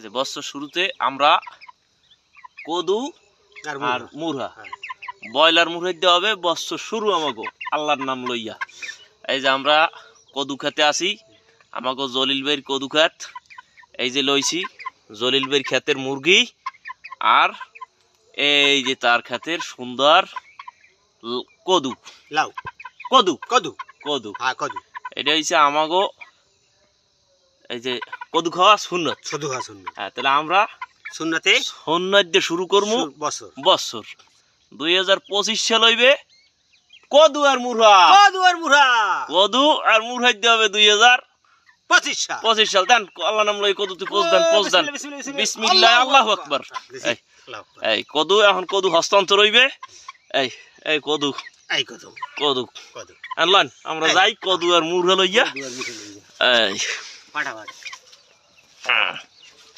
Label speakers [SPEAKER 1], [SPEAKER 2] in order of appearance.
[SPEAKER 1] এই যে বছর শুরুতে আমরা কদু
[SPEAKER 2] আর
[SPEAKER 1] মুরহা।
[SPEAKER 2] হ্যাঁ।
[SPEAKER 1] ব্রয়লার মুরহাই দিতে হবে বছর শুরু আমাকে আল্লাহর নাম লইয়া। এই যে আমরা কদু খেতে আসি আমাকে জলিল ভাইয়ের কদু খাত এই যে লইছি জলিল ভাইয়ের ক্ষেতের মুরগি আর এই যে তার ক্ষেতের সুন্দর কদু।
[SPEAKER 2] লাউ।
[SPEAKER 1] কদু।
[SPEAKER 2] কদু।
[SPEAKER 1] কদু।
[SPEAKER 2] হ্যাঁ কদু।
[SPEAKER 1] এটা হচ্ছে আমাগো এই যে কদু খাওয়া সুন্নত।
[SPEAKER 2] শুধু হা শূন্য
[SPEAKER 1] হ্যাঁ তাহলে আমরা
[SPEAKER 2] শূন্যতে
[SPEAKER 1] সুন্নত দিয়ে শুরু করব
[SPEAKER 2] বছর।
[SPEAKER 1] বছর। দুই হাজার পঁচিশ সাল হইবে কদু আর মুরহা।
[SPEAKER 2] কদু আর মুড়া
[SPEAKER 1] কদু আর মুরহাই দিয়ে হবে দুই হাজার
[SPEAKER 2] পঁচিশ সাল।
[SPEAKER 1] পঁচিশ সাল। দেন আল্লাহ নাম লই কদুতে পোষ দেন পোষ দেন। বিসমিল্লাহ আল্লাহ আকবার। এই কদু এখন কদু হস্তান্তর হইবে। এই এই কদু।
[SPEAKER 2] এই কদু।
[SPEAKER 1] কদু।
[SPEAKER 2] কদু।
[SPEAKER 1] আনলান আমরা যাই কদু আর মুরহা লইয়া।
[SPEAKER 2] কদু।
[SPEAKER 1] এই। আহ।